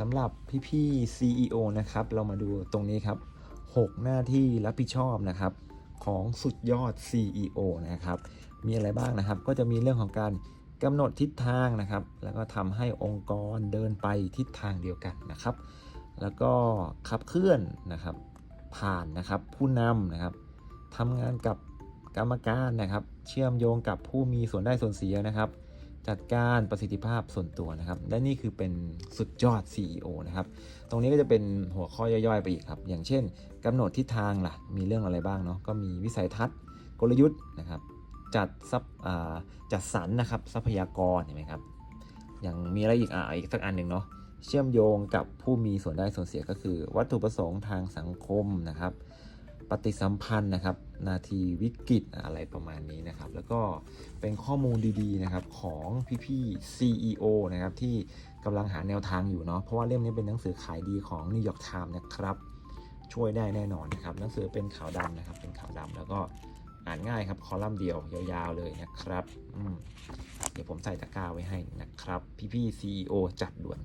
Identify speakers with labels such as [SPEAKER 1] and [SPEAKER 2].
[SPEAKER 1] สำหรับพี่ๆ CEO นะครับ เรามาดูตรงนี้ครับ 6 หน้าที่รับผิดชอบนะครับของสุดยอด CEO นะครับ มีอะไรบ้างนะครับ ก็จะมีเรื่องของการกำหนดทิศทางนะครับ แล้วก็ทำให้องค์กรเดินไปทิศทางเดียวกันนะครับ แล้วก็ขับเคลื่อนนะครับ ผ่านนะครับผู้นำนะครับทำงานกับกรรมการนะครับ เชื่อมโยงกับผู้มีส่วนได้ส่วนเสียนะครับ จัดการประสิทธิภาพส่วนตัวนะครับ และนี่คือเป็นสุดยอด CEO นะครับ ตรงนี้ก็จะเป็นหัวข้อย่อยๆไปอีกครับ อย่างเช่นกำหนดทิศทางล่ะ มีเรื่องอะไรบ้างเนาะ ก็มีวิสัยทัศน์ กลยุทธ์นะครับ จัดซับจัดสรรนะครับทรัพยากรเห็นไหมครับ อย่างมีอะไรอีกอะอีกสักอันหนึ่งเนาะ เชื่อมโยงกับผู้มีส่วนได้ส่วนเสียก็คือ วัตถุประสงค์ทางสังคมนะครับ ปฏิสัมพันธ์นะครับ นาทีวิกฤตอะไรประมาณนี้นะครับ แล้วก็เป็นข้อมูลดีๆนะครับของพี่ๆ CEO นะครับที่กำลังหาแนวทางอยู่เนาะเพราะว่าเล่มนี้เป็นหนังสือขายดีของ New York Times นะครับ ช่วยได้แน่นอนนะครับหนังสือเป็นขาวดำนะครับ เป็นขาวดำแล้วก็อ่านง่ายครับคอลัมน์เดียวยาวๆเลยนะครับเดี๋ยวผมใส่ตะกร้าไว้ให้นะครับ พี่ๆ CEO จัดด่วน